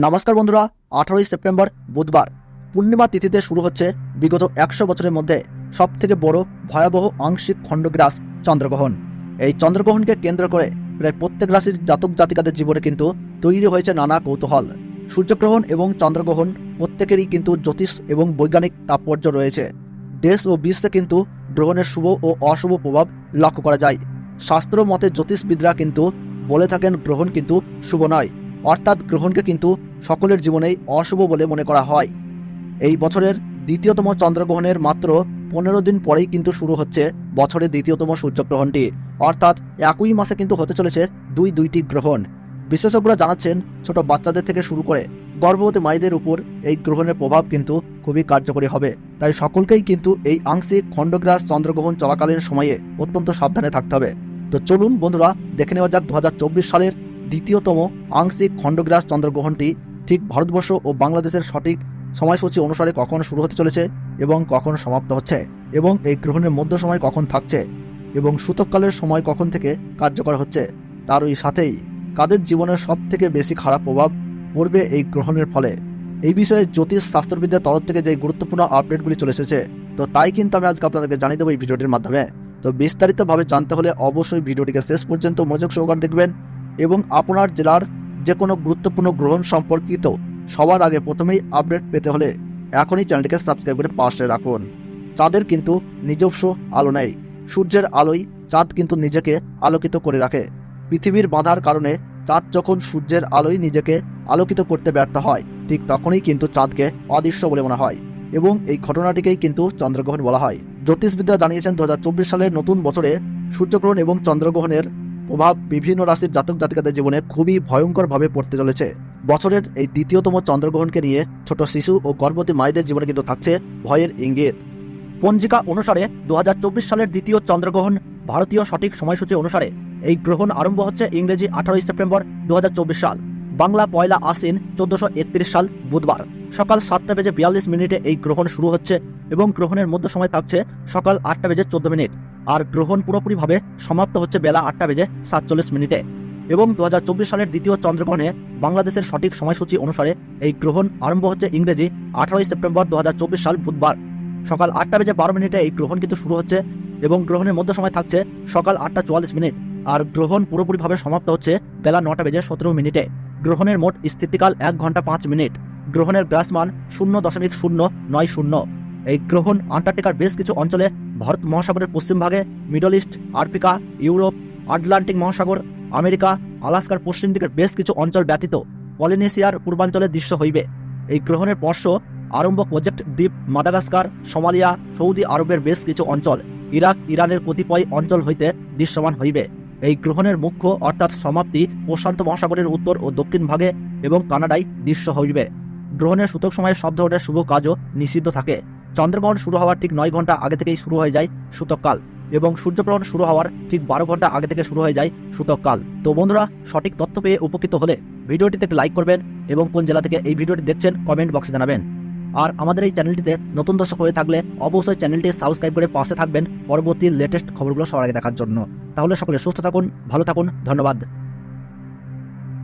নমস্কার বন্ধুরা, আঠারোই সেপ্টেম্বর বুধবার। পূর্ণিমা তিথিতে শুরু হচ্ছে বিগত একশো বছরের মধ্যে সব থেকে বড় ভয়াবহ আংশিক খণ্ডগ্রাস চন্দ্রগ্রহণ। এই চন্দ্রগ্রহণকে কেন্দ্র করে প্রায় প্রত্যেক রাশির জাতক জাতিকাদের জীবনে কিন্তু তৈরি হয়েছে নানা কৌতূহল। সূর্যগ্রহণ এবং চন্দ্রগ্রহণ প্রত্যেকেরই কিন্তু জ্যোতিষ এবং বৈজ্ঞানিক তাৎপর্য রয়েছে। দেশ ও বিশ্বে কিন্তু গ্রহণের শুভ ও অশুভ প্রভাব লক্ষ্য করা যায়। শাস্ত্র মতে জ্যোতিষবিদরা কিন্তু বলে থাকেন গ্রহণ কিন্তু শুভ নয়। অর্থাৎ গ্রহণকে কিন্তু সকলের জীবনেই অশুভ বলে মনে করা হয়। এই বছরের দ্বিতীয়তম চন্দ্রগ্রহণের মাত্র পনেরো দিন পরেই কিন্তু শুরু হচ্ছে বছরের দ্বিতীয়তম সূর্যগ্রহণটি। অর্থাৎ একই মাসে কিন্তু হতে চলেছে দুই দুইটি গ্রহণ। বিশেষজ্ঞরা জানাচ্ছেন, ছোট বাচ্চাদের থেকে শুরু করে গর্ভবতী মায়েদের উপর এই গ্রহণের প্রভাব কিন্তু খুবই কার্যকরী হবে। তাই সকলকেই কিন্তু এই আংশিক খণ্ডগ্রাস চন্দ্রগ্রহণ চলাকালীন সময়ে অত্যন্ত সাবধানে থাকতে হবে। তো চলুন বন্ধুরা, দেখে নেওয়া যাক দু হাজার চব্বিশ সালের দ্বিতীয়তম আংশিক খণ্ডগ্রাস চন্দ্রগ্রহণটি ঠিক ভারতবর্ষ ও বাংলাদেশের সঠিক সময়সূচি অনুসারে কখন শুরু হতে চলেছে এবং কখন সমাপ্ত হচ্ছে এবং এই গ্রহণের মধ্য সময় কখন থাকছে এবং সূতককালের সময় কখন থেকে কার্যকর হচ্ছে তার ওই সাথেই কাদের জীবনের সব থেকে বেশি খারাপ প্রভাব পড়বে এই গ্রহণের ফলে? এই বিষয়ে জ্যোতিষ শাস্ত্রবিদ্যার তরফ থেকে যে গুরুত্বপূর্ণ আপডেটগুলি চলে এসেছে, তো তাই কিন্তু আমি আজকে আপনাদেরকে জানিয়ে দেবো এই ভিডিওটির মাধ্যমে। তো বিস্তারিতভাবে জানতে হলে অবশ্যই ভিডিওটিকে শেষ পর্যন্ত মনোযোগ সহকারে দেখবেন এবং আপনার জেলার যে কোনো গুরুত্বপূর্ণ গ্রহণ সম্পর্কিত সবার আগে প্রথমেই আপডেট পেতে হলে এখনই চ্যানেলটিকে সাবস্ক্রাইব করে পাশে রাখুন। চাঁদের কিন্তু নিজস্ব আলো নেই। সূর্যের আলোয় চাঁদ কিন্তু নিজেকে আলোকিত করে রাখে। পৃথিবীর বাধার কারণে চাঁদ যখন সূর্যের আলোয় নিজেকে আলোকিত করতে ব্যর্থ হয়, ঠিক তখনই কিন্তু চাঁদকে অদৃশ্য বলে মনে হয় এবং এই ঘটনাটিকেই কিন্তু চন্দ্রগ্রহণ বলা হয়। জ্যোতিষবিদ্যা জানিয়েছেন দু সালের নতুন বছরে সূর্যগ্রহণ এবং চন্দ্রগ্রহণের প্রভাব বিভিন্ন রাশির জাতক জাতিকাদের জীবনে খুবই ভয়ঙ্করভাবে পড়তে চলেছে। বছরের এই দ্বিতীয়তম চন্দ্রগ্রহণকে নিয়ে ছোট শিশু ও গর্ভবতী মায়েদের জীবনে কিন্তু থাকছে ভয়ের ইঙ্গিত। পঞ্জিকা অনুসারে দু হাজার চব্বিশ সালের দ্বিতীয় চন্দ্রগ্রহণ ভারতীয় সঠিক সময়সূচি অনুসারে এই গ্রহণ আরম্ভ হচ্ছে ইংরেজি আঠারোই সেপ্টেম্বর দু হাজার চব্বিশ সাল। বাংলা পয়লা আশ্বিন চোদ্দশো সাল বুধবার। সকাল সাতটা বেজে বিয়াল্লিশ মিনিটে এই গ্রহণ শুরু হচ্ছে এবং গ্রহণের মধ্য সময় থাকছে সকাল আটটা বেজে চোদ্দ মিনিট। আর গ্রহণ পুরোপুরিভাবে সমাপ্ত হচ্ছে বেলা আটটা বেজে সাতচল্লিশ মিনিটে। এবং দুহাজার চব্বিশ সালের দ্বিতীয় চন্দ্রগ্রহণে বাংলাদেশের সঠিক সময়সূচি অনুসারে এই গ্রহণ আরম্ভ হচ্ছে ইংরেজি আঠারোই সেপ্টেম্বর দুহাজার চব্বিশ সাল বুধবার। সকাল আটটা বেজে বারো মিনিটে এই গ্রহণ কিন্তু শুরু হচ্ছে এবং গ্রহণের মধ্য সময় থাকছে সকাল আটটা চুয়াল্লিশ মিনিট। আর গ্রহণ পুরোপুরিভাবে সমাপ্ত হচ্ছে বেলা নটা বেজে সতেরো মিনিটে। গ্রহণের মোট স্থিতিকাল এক ঘণ্টা পাঁচ মিনিট। গ্রহণের গ্রাসমান শূন্য দশমিক শূন্য নয় শূন্য। এই গ্রহণ আন্টার্কটিকার বেশ কিছু অঞ্চলে ভারত মহাসাগরের পশ্চিমভাগে Middle East, Africa, Europe, Atlantic মহাসাগর, আমেরিকা, আলাস্কার পশ্চিম দিকের বেশ কিছু অঞ্চল ব্যতীত পলিনেশিয়ার পূর্বাঞ্চলে দৃশ্য হইবে। এই গ্রহণের স্পর্শ আরম্ভ প্রজেক্ট দ্বীপ মাদাগাস্কার, সোমালিয়া, সৌদি আরবের বেশ কিছু অঞ্চল। ইরাক, ইরানের কতিপয় অঞ্চল হইতে দৃশ্যমান হইবে। এই গ্রহণের মুখ্য অর্থাৎ সমাপ্তি প্রশান্ত মহাসাগরের উত্তর ও দক্ষিণ ভাগে এবং কানাডায় দৃশ্য হইবে। গ্রহণের সূতক সময়ে সব ধরনের শুভ কাজও নিষিদ্ধ থাকে। চন্দ্রগ্রহণ শুরু হওয়ার ঠিক নয় ঘণ্টা আগে থেকেই শুরু হয়ে যায় সূতককাল এবং সূর্যগ্রহণ শুরু হওয়ার ঠিক বারো ঘণ্টা আগে থেকে শুরু হয়ে যায় সূতককাল। তো বন্ধুরা, সঠিক তথ্য পেয়ে উপকৃত হলে ভিডিওটিতে একটি লাইক করবেন এবং কোন জেলা থেকে এই ভিডিওটি দেখছেন কমেন্ট বক্সে জানাবেন। আর আমাদের এই চ্যানেলটিতে নতুন দর্শক হয়ে থাকলে অবশ্যই চ্যানেলটি সাবস্ক্রাইব করে পাশে থাকবেন পরবর্তী লেটেস্ট খবরগুলো সবার আগে দেখার জন্য। তাহলে সকলে সুস্থ থাকুন, ভালো থাকুন, ধন্যবাদ।